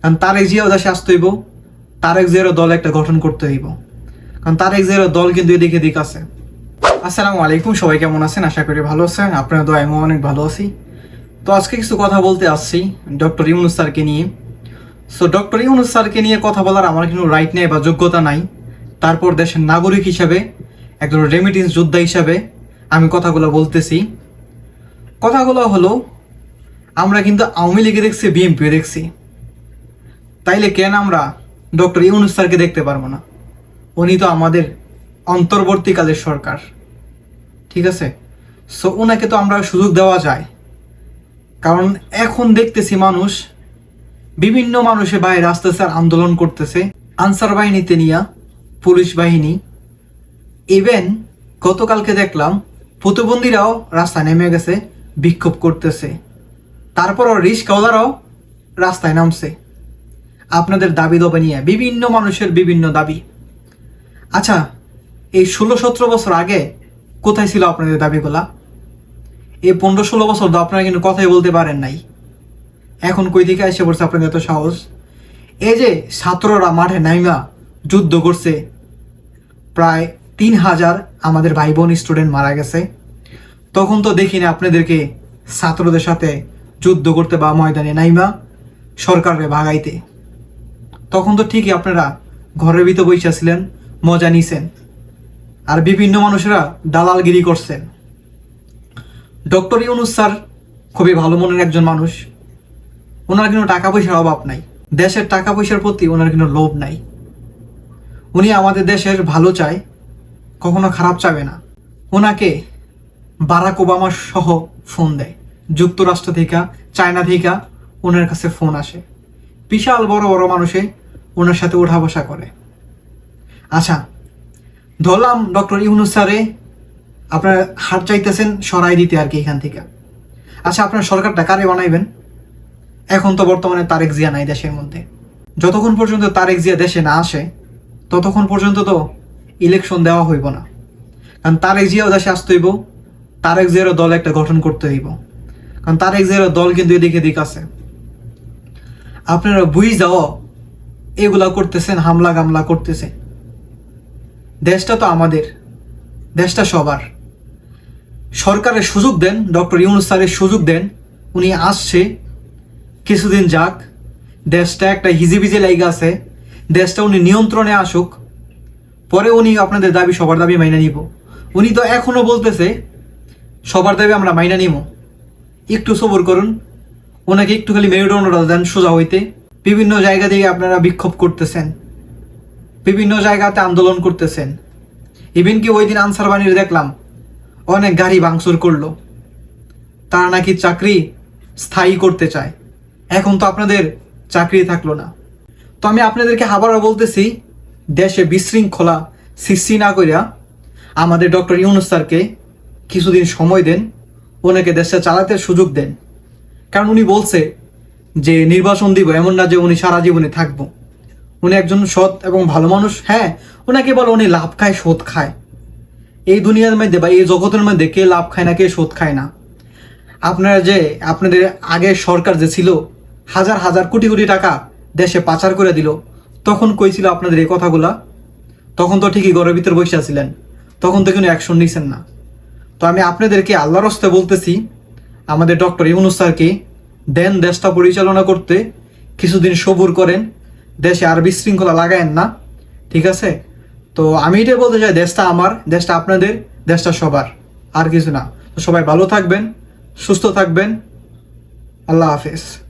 কারণ তারেক জিয়াও দেশে আসতে হইব, তারেক জিয়ারও দল একটা গঠন করতে হইব। কারণ তারেক জিয়ারও দল কিন্তু এদিকে এদিক আছে। আসসালামু আলাইকুম, সবাই কেমন আছেন? আশা করি ভালো আছেন। আপনার দোয়া আমি অনেক ভালো আছি। তো আজকে কিছু কথা বলতে আসছি ডক্টর ইউনুস স্যারকে নিয়ে। সো ডক্টর ইউনুস স্যারকে নিয়ে কথা বলার আমার কিন্তু রাইট নেই বা যোগ্যতা নাই। তারপর দেশের নাগরিক হিসাবে, একজন রেমিটেন্স যোদ্ধা হিসাবে আমি কথাগুলো বলতেছি। কথাগুলো হলো, আমরা কিন্তু আওয়ামী লীগে দেখছি বিএনপিও দেখছি। তাইলে কেন আমরা ডক্টর ইউনুস স্যারকে দেখতে পারব না? উনি তো আমাদের অন্তর্বর্তীকালের সরকার। ঠিক আছে? সো ওনাকে তো আমরা সুযোগ দেওয়া যায়। কারণ এখন দেখতেছি মানুষ বিভিন্ন মানুষের বাইরে আস্তে আস্তে আন্দোলন করতেছে। আনসার বাহিনীতে নিয়া, পুলিশ বাহিনী। ইভেন গতকালকে দেখলাম প্রতিবন্ধীরাও রাস্তায় নেমে গেছে, বিক্ষোভ করতেছে। তারপরও রিস্কাওয়ালারাও রাস্তায় নামছে। আপনাদের দাবি দবে নিয়ে, বিভিন্ন মানুষের বিভিন্ন দাবি। আচ্ছা এই ষোলো সতেরো বছর আগে কোথায় ছিল আপনাদের দাবিগুলা? এই পনেরো ষোলো বছর তো আপনারা কিন্তু কথাই বলতে পারেন নাই। এখন কই থেকে এসে পড়ছে আপনাদের এত সাহস? এই যে ছাত্ররা মাঠে নাইমা যুদ্ধ করছে, প্রায় তিন হাজার আমাদের ভাই বোন স্টুডেন্ট মারা গেছে। তখন তো দেখিনি আপনাদেরকে ছাত্রদের সাথে যুদ্ধ করতে বা ময়দানে নাইমা সরকারকে ভাগাইতে। তখন তো ঠিকই আপনারা ঘরের ভিতর বৈশা ছিলেন মজা নিছেন। আর বিভিন্ন মানুষেরা দালালগিরি করছেন। ডক্টর ইউনুস স্যার খুবই ভালো মনের একজন মানুষ। ওনার কিন্তু টাকা পয়সার অভাব নাই। দেশের টাকা পয়সার প্রতি ওনার কিন্তু লোভ নাই। উনি আমাদের দেশের ভালো চায়, কখনো খারাপ চাবে না। ওনাকে বারাক ওবামা সহ ফোন দেয়। যুক্তরাষ্ট্র থেকে, চায়না থেকে ওনার কাছে ফোন আসে। বিশাল বড় বড় মানুষে ওনার সাথে ওঠা বসা করে। আচ্ছা ধরলাম ডক্টর ইউনুস স্যারে আপনার হাত চাইতেছেন সরাই দিতে আর কি এখান থেকে। আচ্ছা আপনার সরকারটা কারে বানাইবেন? এখন তো বর্তমানে তারেক জিয়া নাই দেশের মধ্যে। যতক্ষণ পর্যন্ত তারেক জিয়া দেশে না আসে, ততক্ষণ পর্যন্ত তো ইলেকশন দেওয়া হইব না। কারণ তারেক জিয়াও দেশে আসতে হইব, তারেক জিয়ারও দল একটা গঠন করতে হইব। কারণ তারেক জিয়ারও দল কিন্তু এদিকে এদিক আছে। আপনারা বুঝ যাও এগুলা করতেছেন, হামলা গামলা করতেছে। দেশটা তো আমাদের, দেশটা সবার। সরকারের সুযোগ দেন, ডক্টর ইউনুস স্যারের সুযোগ দেন, উনি আসছে, কিছুদিন যাক, দেশটা একটা হিজিবিজি লাইগা আছে, দেশটা উনি নিয়ন্ত্রণে আসুক, পরে উনি আপনাদের দাবি সবার দাবি মাইনা নিব। উনি তো এখনও বলতেছে, সবার দাবি আমরা মাইনা নিব। একটু সবর করুন, ওনাকে একটু খালি দেন সোজা হইতে। বিভিন্ন জায়গা থেকে আপনারা বিক্ষোভ করতেছেন। বিভিন্ন জায়গাতে আন্দোলন করতেছেন। ইভেন কি ওই দিন আনসার বাণীর দেখলাম, অনেক গাড়ি ভাঙচুর করল। তারা নাকি চাকরি স্থায়ী করতে চায়। এখন তো আপনাদের চাকরি থাকল না। তো আমি আপনাদেরকে আবারও বলতেছি, দেশে বিশৃঙ্খলা সৃষ্টি না করিয়া আমাদের ডক্টর ইউনুস স্যারকে কিছুদিন সময় দেন, ওনাকে দেশটা চালাতে সুযোগ দেন। কারণ উনি বলছে যে নির্বাসন দিব, এমন না যে উনি সারা জীবনে থাকব। উনি একজন সৎ এবং ভালো মানুষ হ্যাঁ ওনাকে বলো উনি লাভ খায় শোধ খায়। এই দুনিয়ার মধ্যে বা এই জগতের মধ্যে কে লাভ খায় না, কে শোধ খায় না? আপনারা যে, আপনাদের আগের সরকার যে ছিল, হাজার হাজার কোটি কোটি টাকা দেশে পাচার করে দিল, তখন কই ছিল আপনাদের এই কথাগুলা? তখন তো ঠিকই ঘরের ভিতর বসে আছিলেন, তখন তো কোনো অ্যাকশন নিছেন না। তো আমি আপনাদেরকে আল্লাহর হস্তে বলতেছি, আমাদের ডক্টর ইউনুস স্যারকে দেন দেশটা পরিচালনা করতে কিছুদিন সবুর করেন, দেশে আর বিশৃঙ্খলা লাগায়েন না, ঠিক আছে? তো আমি এটাই বলতে চাই, দেশটা আমার, দেশটা আপনাদের, দেশটা সবার, আর কিছু না। তো সবাই ভালো থাকবেন, সুস্থ থাকবেন। আল্লাহ হাফেজ।